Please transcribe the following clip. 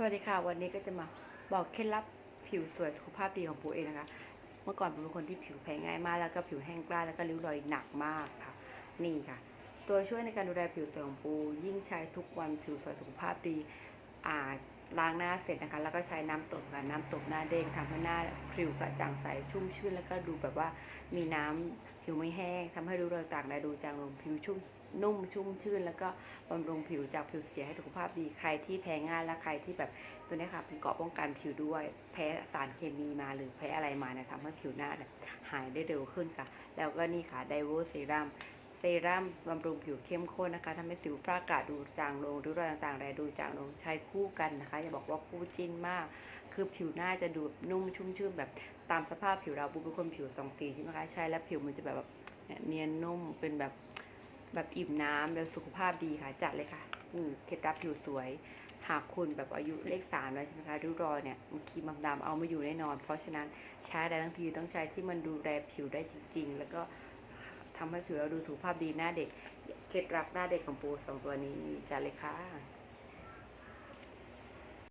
สวัสดีค่ะ วันนี้ก็จะมาบอกเคล็ดลับผิวสวยสุขภาพดีของปูเองนะคะ เมื่อก่อนปูเป็นคนที่ผิวแพ้ง่ายมากแล้วก็ผิวแห้งกร้านแล้วก็ริ้วรอยหนักมากค่ะ นี่ค่ะ ตัวช่วยในการดูแลผิวสวยของปูยิ่งใช้ทุกวันผิวสวยสุขภาพดี ล้างหน้าเสร็จนะคะ แล้วก็ใช้น้ำตบค่ะน้ำตบหน้าเด้งทำให้หน้าผิวกระจ่างใสชุ่มชื่น แล้วก็ดูแบบว่ามีน้ำผิวไม่แห้งทำให้ริ้วรอยต่างได้ดูจางลงผิวชุ่มนุ่มชุ่มชื่น แล้วก็บำรุงผิวจากผิวเสียให้สุขภาพดีใครที่แพ้ง่ายและใครที่แบบตัวนี้ค่ะเป็นเกราะป้องกันผิวด้วยแพ้สารเคมีมาหรือแพ้อะไรมาเนี่ยทำให้ผิวหน้าหายได้เร็วขึ้นค่ะ แล้วก็นี่ค่ะไดโวเซรั่ม เซรั่มบำรุงผิวเข้มข้นนะคะทำให้สิวฝ้ากระดูจางลงริ้วรอยต่างๆแลดูจางลงใช้คู่กันนะคะ อย่าบอกว่าคู่จิ้นมาก คือผิวหน้าจะดูนุ่มชุ่มชื่นแบบตามสภาพผิวเราบุเป็นคนผิวสองสีใช่ไหมคะใช้แล้วผิวมันจะแบบเนียนนุ่มเป็นแบบแบบอิ่มน้ำแล้วสุขภาพดีค่ะจัดเลยค่ะอืมเคล็ดลับผิวสวย หากคุณแบบอายุเลขสามแล้วใช่ไหมคะริ้วรอยเนี่ยมันครีมดำๆเอาม่อยู่แน่นอน เพราะฉะนั้นใช้ได้ทั้งทีต้องใช้ที่มันดูแลผิวได้จริง ๆ แล้วก็ ทำให้ผิวเราดูสุขภาพดีหน้าเด็ก เคล็ดลับหน้าเด็กของปูสองตัวนี้จ้าเลยค่ะ